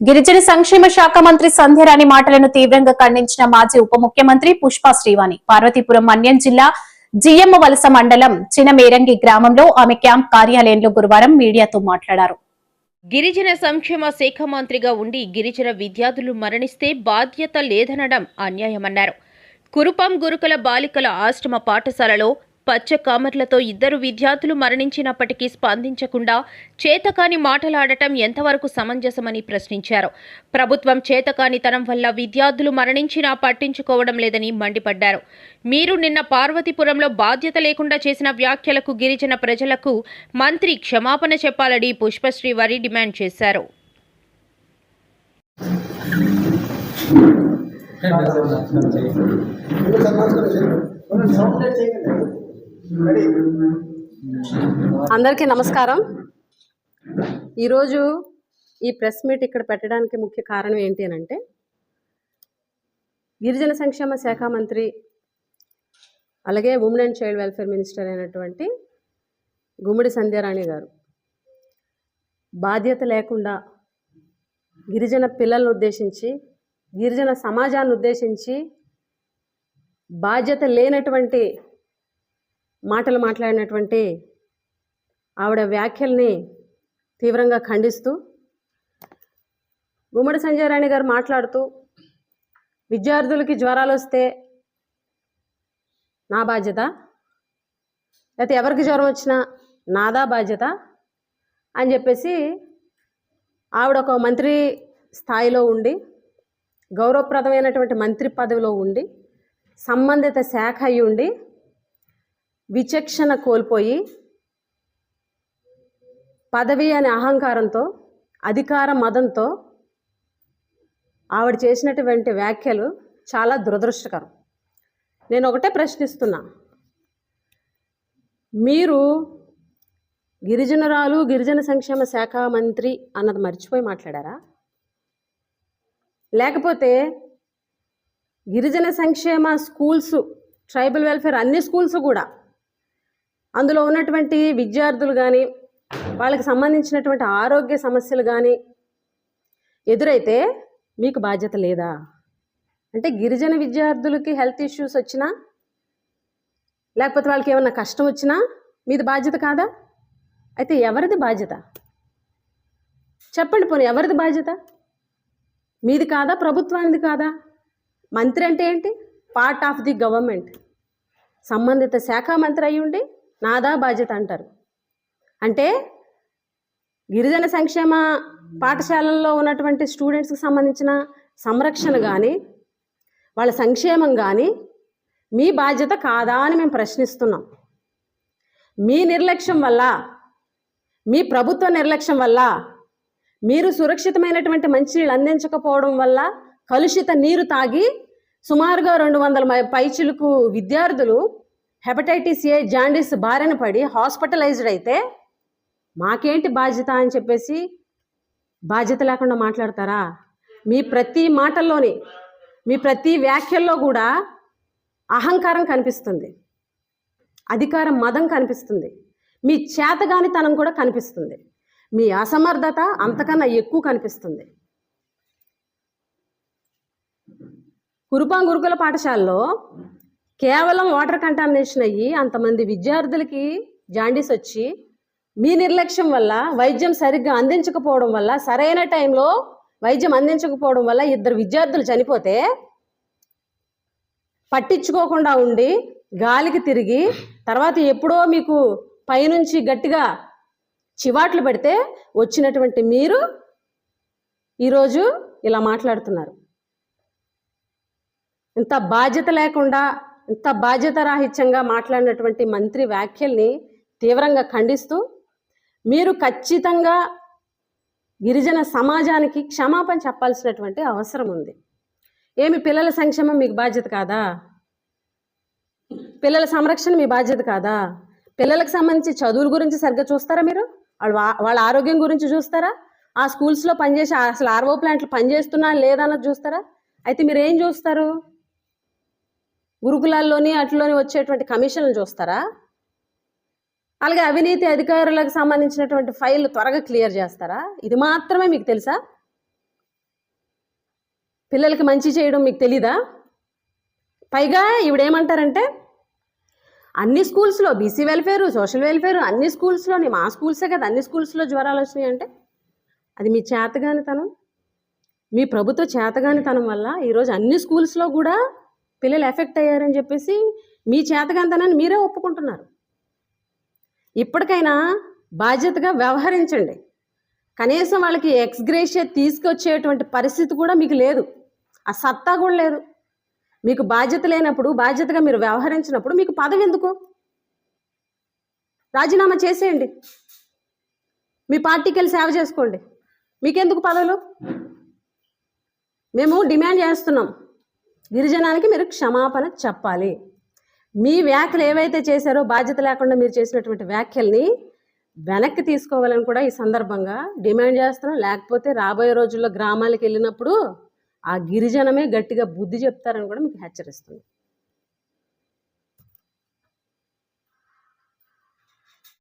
గిరిజన సంక్షేమ శాఖ మంత్రి సంధ్యరాణి మాటలను తీవ్రంగా ఖండించిన మాజీ ఉప ముఖ్యమంత్రి పుష్ప శ్రీవాణి. పార్వతీపురం మన్యం జిల్లా జిఎమ్మ వలస మండలం చినమేరంగి గ్రామంలో ఆమె క్యాంప్ కార్యాలయంలో గురువారం మీడియాతో మాట్లాడారు. గిరిజన సంక్షేమ శాఖ మంత్రిగా ఉండి గిరిజన విద్యార్థులు మరణిస్తే బాధ్యత లేదనడం అన్యాయమన్నారు. కురుపం గురుకుల బాలికల ఆశ్రమ పాఠశాలలో పచ్చ కామర్లతో ఇద్దరు విద్యార్థులు మరణించినప్పటికీ స్పందించకుండా చేతకాని మాటలాడటం ఎంతవరకు సమంజసమని ప్రశ్నించారు ప్రభుత్వం చేతకానితనం వల్ల విద్యార్థులు మరణించినా పట్టించుకోవడం లేదని మండిపడ్డారు మీరు నిన్న పార్వతీపురంలో బాధ్యత లేకుండా చేసిన వ్యాఖ్యలకు గిరిజన ప్రజలకు మంత్రి క్షమాపణ చెప్పాలని పుష్పశ్రీ వారి డిమాండ్ చేశారు అందరికీ నమస్కారం. ఈరోజు ఈ ప్రెస్ మీట్ ఇక్కడ పెట్టడానికి ముఖ్య కారణం ఏంటి అని అంటే గిరిజన సంక్షేమ శాఖ మంత్రి అలాగే women and child welfare minister అయినటువంటి గుమ్మడి సంధ్యారాణి గారు. బాధ్యత లేకుండా గిరిజన పిల్లలను ఉద్దేశించి గిరిజన సమాజాన్ని ఉద్దేశించి బాధ్యత లేనటువంటి మాటలు మాట్లాడినటువంటి ఆవిడ వ్యాఖ్యల్ని తీవ్రంగా ఖండిస్తూ గుమ్మడి సంజయ్ రాణి గారు మాట్లాడుతూ విద్యార్థులకి జ్వరాలు వస్తే నా బాధ్యత? లేకపోతే ఎవరికి జ్వరం వచ్చినా నాదా బాధ్యత? అని చెప్పేసి ఆవిడ ఒక మంత్రి స్థాయిలో ఉండి గౌరవప్రదమైనటువంటి మంత్రి పదవిలో ఉండి సంబంధిత శాఖ అయి ఉండి విచక్షణ కోల్పోయి పదవి అనే అహంకారంతో అధికార మదంతో ఆవిడ చేసినటువంటి వ్యాఖ్యలు చాలా దురదృష్టకరం. నేను ఒకటే ప్రశ్నిస్తున్నా. మీరు గిరిజనురాలు గిరిజన సంక్షేమ శాఖ మంత్రి అన్నది మర్చిపోయి మాట్లాడారా? లేకపోతే గిరిజన సంక్షేమ స్కూల్స్ ట్రైబల్ వెల్ఫేర్ అన్ని స్కూల్స్ కూడా అందులో ఉన్నటువంటి విద్యార్థులు కానీ వాళ్ళకి సంబంధించినటువంటి ఆరోగ్య సమస్యలు కానీ ఎదురైతే మీకు బాధ్యత లేదా? అంటే గిరిజన విద్యార్థులకి హెల్త్ ఇష్యూస్ వచ్చినా లేకపోతే వాళ్ళకి ఏమన్నా కష్టం వచ్చినా మీది బాధ్యత కాదా? అయితే ఎవరిది బాధ్యత? చెప్పండి పోనీ ఎవరిది బాధ్యత? మీది కాదా? ప్రభుత్వానిది కాదా? మంత్రి అంటే ఏంటి? Part of the government. సంబంధిత శాఖ మంత్రి అయ్యుండి ఉండి నాదా బాధ్యత అంటారు. అంటే గిరిజన సంక్షేమ పాఠశాలల్లో ఉన్నటువంటి స్టూడెంట్స్కి సంబంధించిన సంరక్షణ కానీ వాళ్ళ సంక్షేమం కానీ మీ బాధ్యత కాదా అని మేము ప్రశ్నిస్తున్నాం. మీ నిర్లక్ష్యం వల్ల మీ ప్రభుత్వ నిర్లక్ష్యం వల్ల మీరు సురక్షితమైనటువంటి మంచినీళ్ళు అందించకపోవడం వల్ల కలుషిత నీరు తాగి సుమారుగా రెండు వందల మ- విద్యార్థులు హెపటైటిస్ ఏ జాండీస్ బారిన పడి హాస్పిటలైజ్డ్ అయితే మాకేంటి బాధ్యత అని చెప్పేసి బాధ్యత లేకుండా మాట్లాడతారా? మీ ప్రతి మాటల్లోని మీ ప్రతి వ్యాఖ్యల్లో కూడా అహంకారం కనిపిస్తుంది. అధికార మదం కనిపిస్తుంది. మీ చేతగానితనం కూడా కనిపిస్తుంది. మీ అసమర్థత అంతకన్నా ఎక్కువ కనిపిస్తుంది. కురుపాం గురుకుల పాఠశాలలో కేవలం వాటర్ కంటామినేషన్ అయ్యి అంతమంది విద్యార్థులకి జాండీస్ వచ్చి మీ నిర్లక్ష్యం వల్ల వైద్యం సరిగ్గా అందించకపోవడం వల్ల సరైన టైంలో వైద్యం అందించకపోవడం వల్ల ఇద్దరు విద్యార్థులు చనిపోతే పట్టించుకోకుండా ఉండి గాలికి తిరిగి తర్వాత ఎప్పుడో మీకు పైనుంచి గట్టిగా చివాట్లు పెడితే వచ్చినటువంటి మీరు ఈరోజు ఇలా మాట్లాడుతున్నారు. ఇంత బాధ్యత లేకుండా ఇంత బాధ్యత రాహిత్యంగా మాట్లాడినటువంటి మంత్రి వ్యాఖ్యల్ని తీవ్రంగా ఖండిస్తూ మీరు ఖచ్చితంగా గిరిజన సమాజానికి క్షమాపణ చెప్పాల్సినటువంటి అవసరం ఉంది. ఏమి పిల్లల సంక్షేమం మీకు బాధ్యత కాదా? పిల్లల సంరక్షణ మీ బాధ్యత కాదా? పిల్లలకు సంబంధించి చదువుల గురించి సరిగ్గా చూస్తారా మీరు? వాళ్ళ వాళ్ళ ఆరోగ్యం గురించి చూస్తారా? ఆ స్కూల్స్లో పనిచేసి అసలు ఆర్ఓ ప్లాంట్లు పనిచేస్తున్నా లేదన్నది చూస్తారా? అయితే మీరు ఏం చూస్తారు? గురుకులాల్లోని అట్లోని వచ్చేటువంటి కమిషన్లు చూస్తారా? అలాగే అవినీతి అధికారులకు సంబంధించినటువంటి ఫైల్ త్వరగా క్లియర్ చేస్తారా? ఇది మాత్రమే మీకు తెలుసా? పిల్లలకి మంచి చేయడం మీకు తెలీదా? పైగా ఈవిడేమంటారంటే అన్ని స్కూల్స్లో బీసీ వెల్ఫేరు సోషల్ వెల్ఫేర్ అన్ని స్కూల్స్లోని మా స్కూల్సే కదా అన్ని స్కూల్స్లో జ్వరాలు వచ్చినాయి అంటే అది మీ చేతగానితనం? మీ ప్రభుత్వ చేతగానితనం వల్ల ఈరోజు అన్ని స్కూల్స్లో కూడా పిల్లలు ఎఫెక్ట్ అయ్యారని చెప్పేసి మీ చేతకంతనని మీరే ఒప్పుకుంటున్నారు. ఇప్పటికైనా బాధ్యతగా వ్యవహరించండి. కనీసం వాళ్ళకి ఎక్స్గ్రేషియా తీసుకొచ్చేటువంటి పరిస్థితి కూడా మీకు లేదు. ఆ సత్తా కూడా లేదు. మీకు బాధ్యత లేనప్పుడు బాధ్యతగా మీరు వ్యవహరించినప్పుడు మీకు పదవి ఎందుకు? రాజీనామా చేసేయండి. మీ పార్టీకి వెళ్ళి సేవ చేసుకోండి. మీకెందుకు పదవులు? మేము డిమాండ్ చేస్తున్నాం. గిరిజనానికి మీరు క్షమాపణ చెప్పాలి. మీ వ్యాఖ్యలు ఏవైతే చేశారో బాధ్యత లేకుండా మీరు చేసినటువంటి వ్యాఖ్యల్ని వెనక్కి తీసుకోవాలని కూడా ఈ సందర్భంగా డిమాండ్ చేస్తున్నాం. లేకపోతే రాబోయే రోజుల్లో గ్రామాలకు వెళ్ళినప్పుడు ఆ గిరిజనమే గట్టిగా బుద్ధి చెప్తారని కూడా మీకు హెచ్చరిస్తుంది